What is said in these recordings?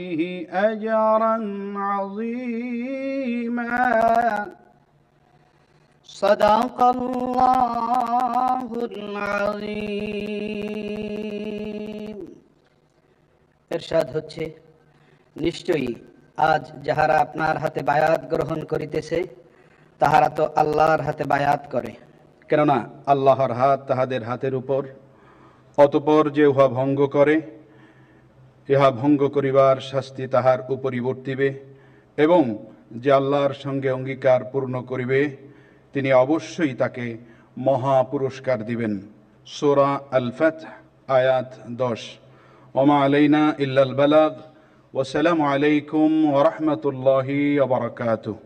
به أجرا عظيما صدق الله العظيم এরশাদ হচ্ছে নিশ্চয়ই আজ যাহারা আপনার হাতে বায়াত গ্রহণ করিতেছে তাহারা তো আল্লাহর হাতে বায়াত করে কেননা আল্লাহর হাত তাহাদের হাতের উপর অতপর যে উহা ভঙ্গ করে ইহা ভঙ্গ করিবার শাস্তি তাহার উপরই বর্তিবে এবং যে আল্লাহর সঙ্গে অঙ্গীকার পূর্ণ করিবে, তিনি অবশ্যই তাকে মহা পুরস্কার দিবেন। সোরা আলফাত আয়াত দশ। ওমা আলাইনা ইল্লাল বালাগ। ওসালামু আলাইকুম ওরহমতুল্লাহি ওবরাকাতুহ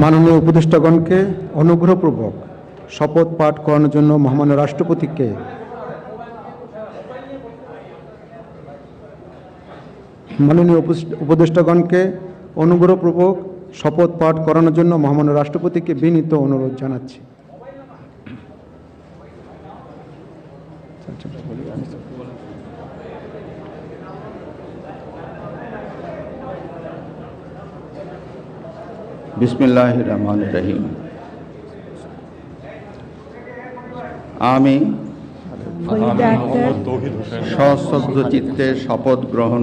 মাননীয় উপদেষ্টাগণকে অনুগ্রহপূর্বক শপথ পাঠ করানোর জন্য মহামান্য রাষ্ট্রপতিকে মাননীয় উপদেষ্টাগণকে অনুগ্রহপূর্বক শপথ পাঠ করানোর জন্য মহামান্য রাষ্ট্রপতিকে বিনীত অনুরোধ জানাচ্ছি। বিসমিল্লাহ রহমান রহিম আমি সশ্রদ্ধ চিত্তে শপথ গ্রহণ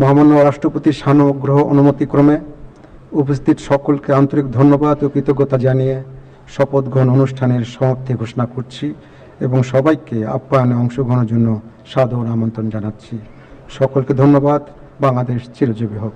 মহামান্য রাষ্ট্রপতির সানুগ্রহ অনুমতিক্রমে উপস্থিত সকলকে আন্তরিক ধন্যবাদ ও কৃতজ্ঞতা জানিয়ে শপথ গ্রহণ অনুষ্ঠানের সমাপ্তি ঘোষণা করছি এবং সবাইকে আপ্যায়নে অংশগ্রহণের জন্য সাদর আমন্ত্রণ জানাচ্ছি। সকলকে ধন্যবাদ। বাংলাদেশ চিরজীবী হোক।